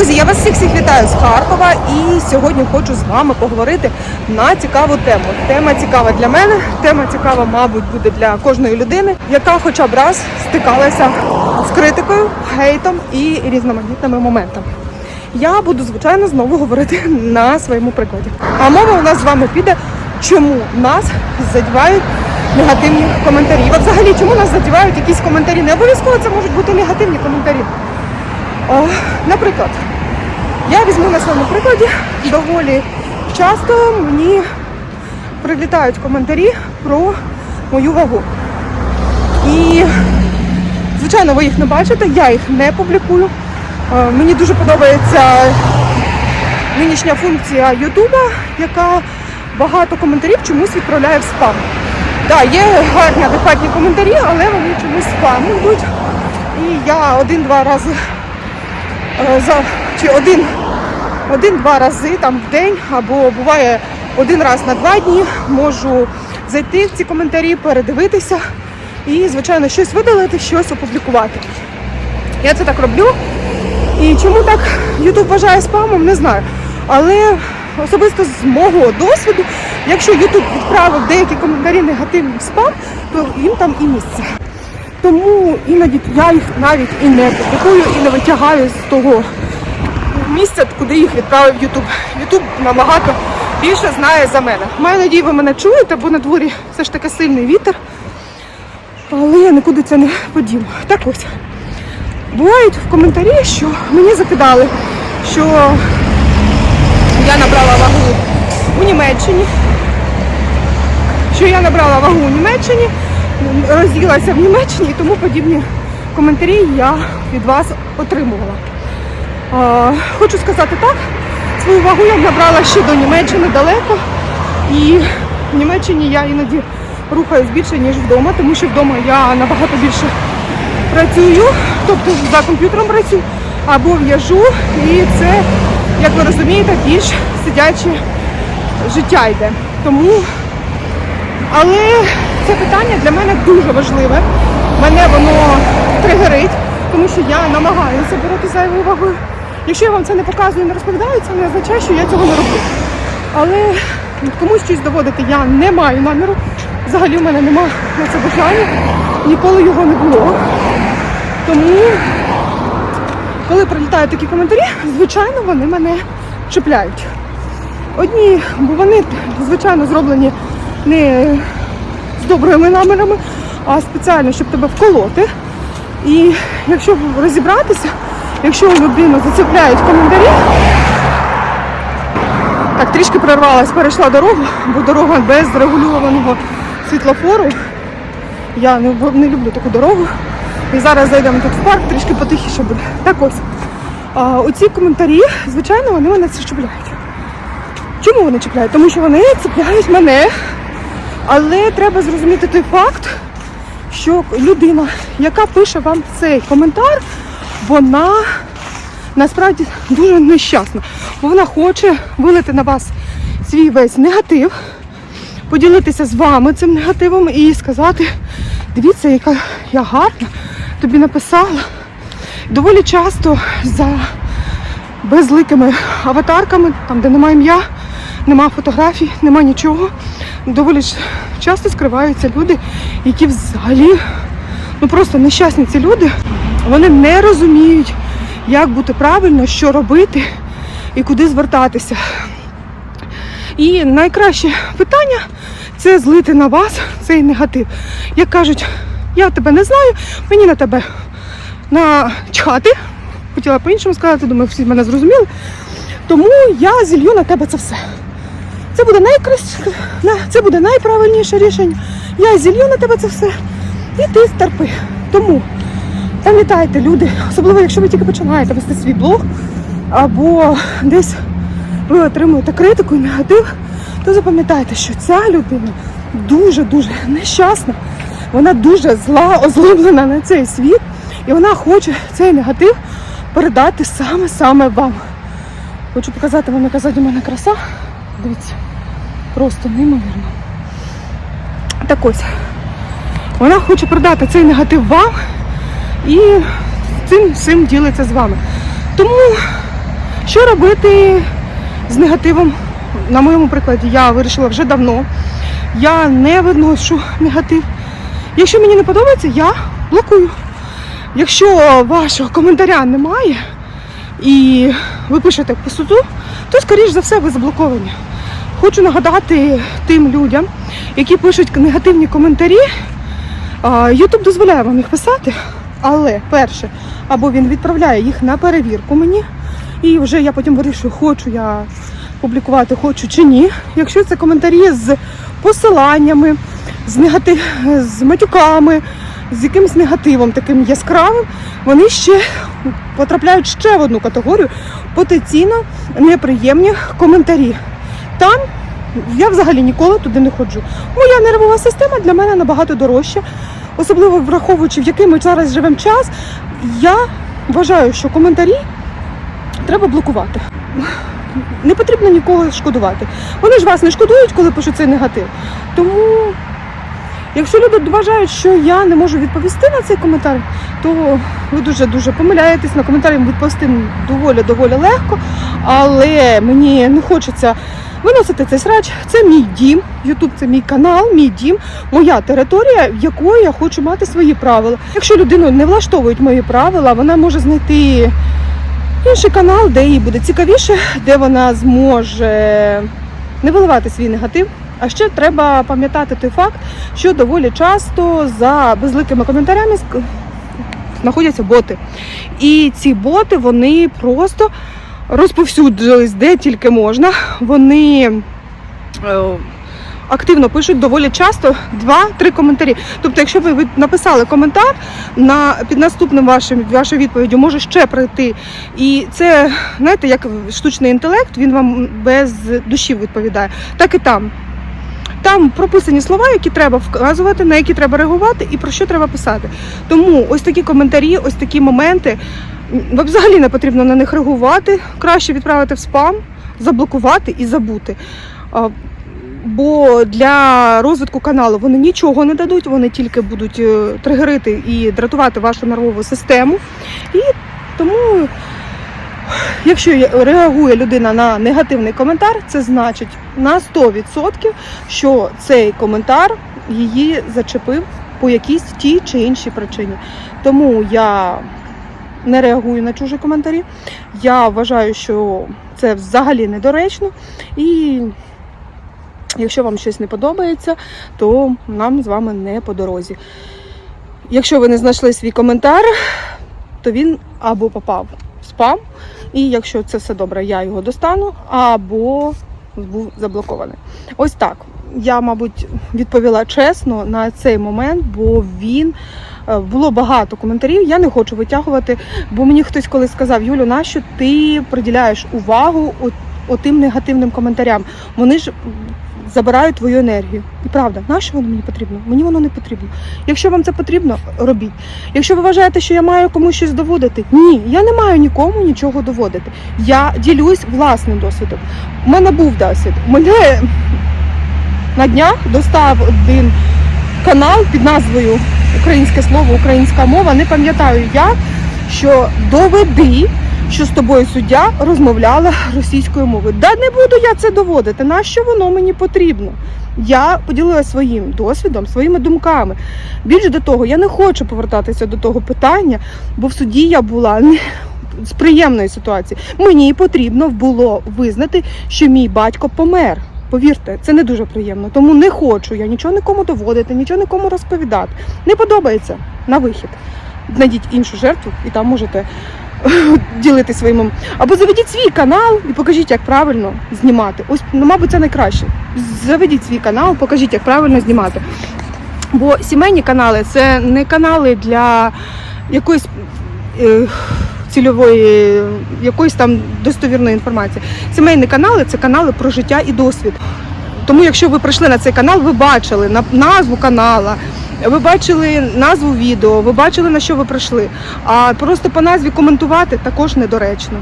Друзі, я вас всіх всіх вітаю з Харкова і сьогодні хочу з вами поговорити на цікаву тему. Тема цікава для мене, тема цікава, мабуть, буде для кожної людини, яка хоча б раз стикалася з критикою, хейтом і різноманітними моментами. Я буду, звичайно, знову говорити на своєму прикладі. А мова у нас з вами піде, чому нас задівають негативні коментарі. І взагалі, чому нас задівають якісь коментарі? Не обов'язково це можуть бути негативні коментарі. Наприклад, я візьму на своєму прикладі, доволі часто мені прилітають коментарі про мою вагу. І, звичайно, ви їх не бачите, я їх не публікую. Е, Мені дуже подобається нинішня функція Ютуба, яка багато коментарів чомусь відправляє в спам. Так, є гарні адекватні коментарі, але вони чомусь спам йдуть. І я один-два рази е, за чи один, один-два рази там в день, або буває один раз на два дні можу зайти в ці коментарі, передивитися і, звичайно, щось видалити, щось опублікувати. Я це так роблю. І чому так YouTube вважає спамом, не знаю. Але особисто з мого досвіду, якщо YouTube відправив деякі коментарі негативні в спам, то їм там і місце. Тому іноді я їх навіть і не публікую, і не витягаю з того місця, куди їх відправив YouTube. YouTube набагато більше знає за мене. Маю надію, ви мене чуєте, бо на дворі все ж таки сильний вітер. Але я нікуди це не подіну. Так ось. Бувають в коментарі, що мені закидали, що я набрала вагу у Німеччині, що я набрала вагу у Німеччині, розділася в Німеччині і тому подібні коментарі я від вас отримувала. Хочу сказати так, свою вагу я набрала ще до Німеччини далеко. І в Німеччині я іноді рухаюсь більше, ніж вдома, тому що вдома я набагато більше працюю, тобто за комп'ютером працюю або в'яжу. І це, як ви розумієте, більш сидяче життя йде. Тому, але це питання для мене дуже важливе. Мене воно тригерить, тому що я намагаюся бороти зайвою вагою. Якщо я вам це не показую, і не розповідаю, це не означає, що я цього не роблю. Але комусь щось доводити я не маю наміру. Взагалі в мене немає на це бажання, ніколи його не було. Тому, коли прилітають такі коментарі, звичайно, вони мене чіпляють. Одні, бо вони, звичайно, зроблені не з добрими намірами, а спеціально, щоб тебе вколоти. І якщо розібратися, якщо людину зацепляють коментарі, так трішки прорвалась, перейшла дорогу, бо дорога без регульованого світлофору. Я не, не люблю таку дорогу. І зараз зайдемо тут в парк, трішки потихіше буде. Так ось. Оці коментарі, звичайно, вони мене це чіпляють. Чому вони чіпляють? Тому що вони цепляють мене. Але треба зрозуміти той факт, що людина, яка пише вам цей коментар, вона насправді дуже нещасна. Бо вона хоче вилити на вас свій весь негатив, поділитися з вами цим негативом і сказати, дивіться, яка я гарна, тобі написала. Доволі часто за безликими аватарками, там де немає ім'я, нема фотографій, нема нічого. Доволі часто скриваються люди, які взагалі ну просто нещасні ці люди. Вони не розуміють, як бути правильно, що робити і куди звертатися. І найкраще питання це злити на вас цей негатив. Як кажуть, я тебе не знаю, мені на тебе начхати. Хотіла по-іншому сказати, думаю, всі мене зрозуміли. Тому я зілью на тебе це все. Це буде найкраще, це буде найправильніше рішення. Я зілью на тебе це все. І ти стерпи. Тому пам'ятайте, люди, особливо якщо ви тільки починаєте вести свій блог, або десь ви отримуєте критику і негатив, то запам'ятайте, що ця людина дуже-дуже нещасна, вона дуже зла, озлоблена на цей світ, і вона хоче цей негатив передати саме-саме вам. Хочу показати вам, яка ззаді мене краса. Дивіться, просто неймовірно. Так ось, вона хоче передати цей негатив вам і цим всім ділиться з вами. Тому Що робити з негативом? На моєму прикладі я вирішила вже давно. Я не виношу негатив. Якщо мені не подобається, я блокую. Якщо вашого коментаря немає і ви пишете по суду, то скоріш за все ви заблоковані. Хочу нагадати тим людям, які пишуть негативні коментарі. Ютуб дозволяє вам їх писати, але перше, або він відправляє їх на перевірку мені, і вже я потім вирішую, хочу я публікувати, хочу чи ні. Якщо це коментарі з посиланнями, з негатив, з матюками, з якимось негативом таким яскравим, вони ще потрапляють ще в одну категорію потенційно неприємні коментарі. Там я взагалі ніколи туди не ходжу. Моя нервова система для мене набагато дорожча, особливо враховуючи, в який ми зараз живемо час. Я вважаю, що коментарі треба блокувати. Не потрібно нікого шкодувати. Вони ж вас не шкодують, коли пишуть цей негатив. Тому, якщо люди вважають, що я не можу відповісти на цей коментар, то ви дуже дуже помиляєтесь. На коментар їм відповісти доволі доволі легко, але мені не хочеться виносити цей срач. Це мій дім. Ютуб це мій канал, мій дім, моя територія, в якої я хочу мати свої правила. Якщо людину не влаштовують мої правила, вона може знайти інший канал, де їй буде цікавіше, де вона зможе не виливати свій негатив. А ще треба пам'ятати той факт, що доволі часто за безликими коментарями знаходяться боти. І ці боти вони просто розповсюджились де тільки можна. Вони е, активно пишуть доволі часто два-три коментарі. Тобто, якщо ви написали коментар, на під наступним вашим вашою відповіддю може ще прийти. І це, знаєте, як штучний інтелект, він вам без душі відповідає. Так і там. Там прописані слова, які треба вказувати, на які треба реагувати і про що треба писати. Тому ось такі коментарі, ось такі моменти. Взагалі не потрібно на них реагувати. Краще відправити в спам, заблокувати і забути. Бо для розвитку каналу вони нічого не дадуть, вони тільки будуть е, тригерити і дратувати вашу нервову систему. І тому, якщо реагує людина на негативний коментар, це значить на 100%, що цей коментар її зачепив по якійсь тій чи іншій причині. Тому я не реагую на чужі коментарі. Я вважаю, що це взагалі недоречно. І якщо вам щось не подобається, то нам з вами не по дорозі. Якщо ви не знайшли свій коментар, то він або попав в спам, і якщо це все добре, я його достану, або був заблокований. Ось так. Я, мабуть, відповіла чесно на цей момент, бо він е, було багато коментарів. Я не хочу витягувати, бо мені хтось колись сказав: Юлю, нащо ти приділяєш увагу от, отим негативним коментарям? Вони ж забирають твою енергію. І правда, нащо воно мені потрібно? Мені воно не потрібно. Якщо вам це потрібно, робіть. Якщо ви вважаєте, що я маю комусь щось доводити, ні, я не маю нікому нічого доводити. Я ділюсь власним досвідом. У мене був досвід. Мене на днях достав один канал під назвою Українське слово, українська мова. Не пам'ятаю як, що доведи, що з тобою суддя розмовляла російською мовою. Да не буду я це доводити. Нащо воно мені потрібно? Я поділилася своїм досвідом, своїми думками. Більше до того, я не хочу повертатися до того питання, бо в суді я була з приємної ситуації. Мені потрібно було визнати, що мій батько помер. Повірте, це не дуже приємно. Тому не хочу я нічого нікому доводити, нічого нікому розповідати. Не подобається на вихід. Знайдіть іншу жертву і там можете ділити своїм. Або заведіть свій канал і покажіть, як правильно знімати. Ось, ну, мабуть, це найкраще. Заведіть свій канал, покажіть, як правильно знімати. Бо сімейні канали це не канали для якоїсь. Е, Цільової якоїсь там достовірної інформації. Сімейні канали це канали про життя і досвід. Тому, якщо ви прийшли на цей канал, ви бачили назву канала, ви бачили назву відео, ви бачили на що ви прийшли. А просто по назві коментувати також недоречно.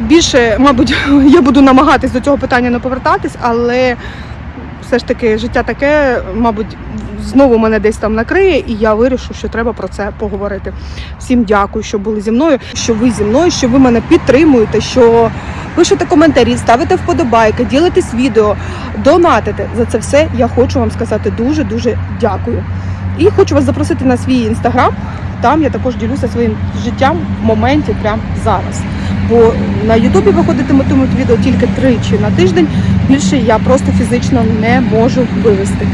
Більше, мабуть, я буду намагатись до цього питання не повертатись, але все ж таки життя таке, мабуть, знову мене десь там накриє, і я вирішу, що треба про це поговорити. Всім дякую, що були зі мною, що ви зі мною, що ви мене підтримуєте, що пишете коментарі, ставите вподобайки, ділитесь відео, донатите. За це все я хочу вам сказати дуже дуже дякую. І хочу вас запросити на свій інстаграм. Там я також ділюся своїм життям в моменті прямо зараз. Бо на Ютубі виходитимуть відео тільки тричі на тиждень. Більше я просто фізично не можу вивести.